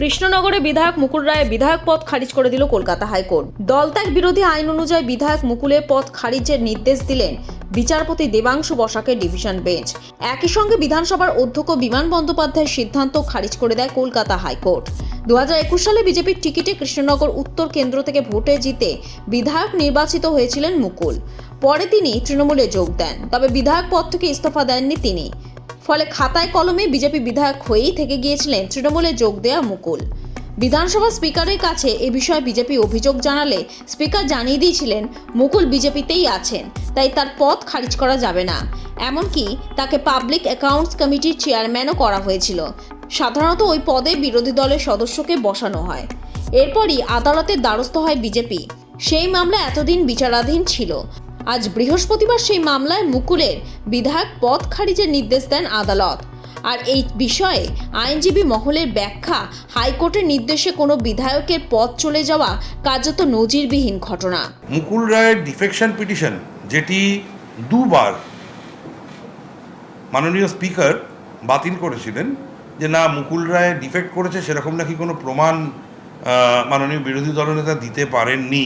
কৃষ্ণনগরে বিধায়ক মুকুল রায়ের বিধায়ক পদ খারিজ করে দিল কলকাতা হাইকোর্ট। দলত্যাগ বিরোধী আইন অনুযায়ী বিধায়ক মুকুলের পদ খারিজের নির্দেশ দিলেন বিচারপতি দেবাংশু বসাকের ডিভিশন বেঞ্চ। একই সঙ্গে বিধানসভার অধ্যক্ষ বিমান বন্দ্যোপাধ্যায়ের সিদ্ধান্ত খারিজ করে দেয় কলকাতা হাইকোর্ট। দু হাজার একুশ সালে বিজেপির টিকিটে কৃষ্ণনগর উত্তর কেন্দ্র থেকে ভোটে জিতে বিধায়ক নির্বাচিত হয়েছিলেন মুকুল। পরে তিনি তৃণমূলে যোগ দেন, তবে বিধায়ক পদ থেকে ইস্তফা দেননি তিনি। ফলে খাতায় কলমে বিজেপি বিধায়ক হয়েই থেকে গিয়েছিলেন তৃণমূলে যোগ দেওয়া মুকুল। বিধানসভা স্পিকারের কাছে এ বিষয়ে বিজেপি অভিযোগ জানালে স্পিকার জানিয়ে দিয়েছিলেন, মুকুল বিজেপিতেই আছেন, তাই তার পদ খারিজ করা যাবে না। এমনকি তাকে পাবলিক অ্যাকাউন্টস কমিটির চেয়ারম্যানও করা হয়েছিল। সাধারণত ওই পদে বিরোধী দলের সদস্যকে বসানো হয়। এরপরই আদালতের দ্বারস্থ হয় বিজেপি। সেই মামলা এতদিন বিচারাধীন ছিল। আজ বৃহস্পতিবার সেই মামলায় মুকুলের বিধায়ক পদ খারিজের নির্দেশ দেন আদালত। আর এই বিষয়ে আইনজীবী মহলের ব্যাখ্যা, হাইকোর্টের নির্দেশে কোনো বিধায়কের পদ চলে যাওয়া কার্যত নজিরবিহীন ঘটনা। মুকুল রায়ের ডিফেকশন পিটিশন, যেটি দুবার মাননীয় স্পিকার বাতিল করেছিলেন, যে না, মুকুল রায় ডিফেক্ট করেছে, সেরকম নাকি কোনো প্রমাণ মাননীয় বিরোধী দলনেতা দিতে পারেননি।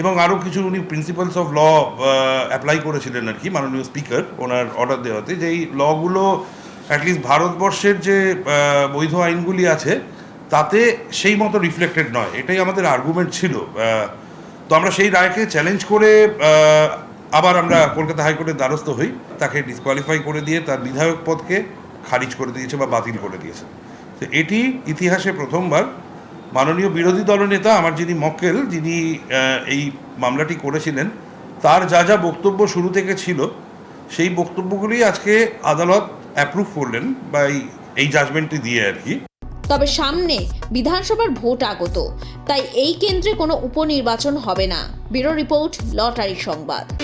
এবং আরও কিছু উনি প্রিন্সিপালস অফ ল অ্যাপ্লাই করেছিলেন আর কি, মাননীয় স্পিকার ওনার অর্ডার দেওয়াতে, যে এই লগুলো অ্যাটলিস্ট ভারতবর্ষের যে বৈধ আইনগুলি আছে, তাতে সেই মতো রিফ্লেক্টেড নয়। এটাই আমাদের আর্গুমেন্ট ছিল। তো আমরা সেই রায়কে চ্যালেঞ্জ করে আবার আমরা কলকাতা হাইকোর্টের দ্বারস্থ হই। তাকে ডিসকোয়ালিফাই করে দিয়ে তার বিধায়ক পদকে খারিজ করে দিয়েছে বা বাতিল করে দিয়েছে। তো এটি ইতিহাসে প্রথমবার মাননীয় বিরোধী দলনেতা আমার যিনি মক্কেল, যিনি এই মামলাটি করেছিলেন, তার যা যা বক্তব্য শুরু থেকে ছিল, সেই বক্তব্যগুলি আজকে আদালত অ্যাপ্রুভ করলেন বা এই- জাজমেন্টটি দিয়ে আর কি। তবে সামনে বিধানসভার ভোট আগত, তাই এই কেন্দ্রে কোনো উপনির্বাচন হবে না। ব্যুরো রিপোর্ট, লটারি সংবাদ।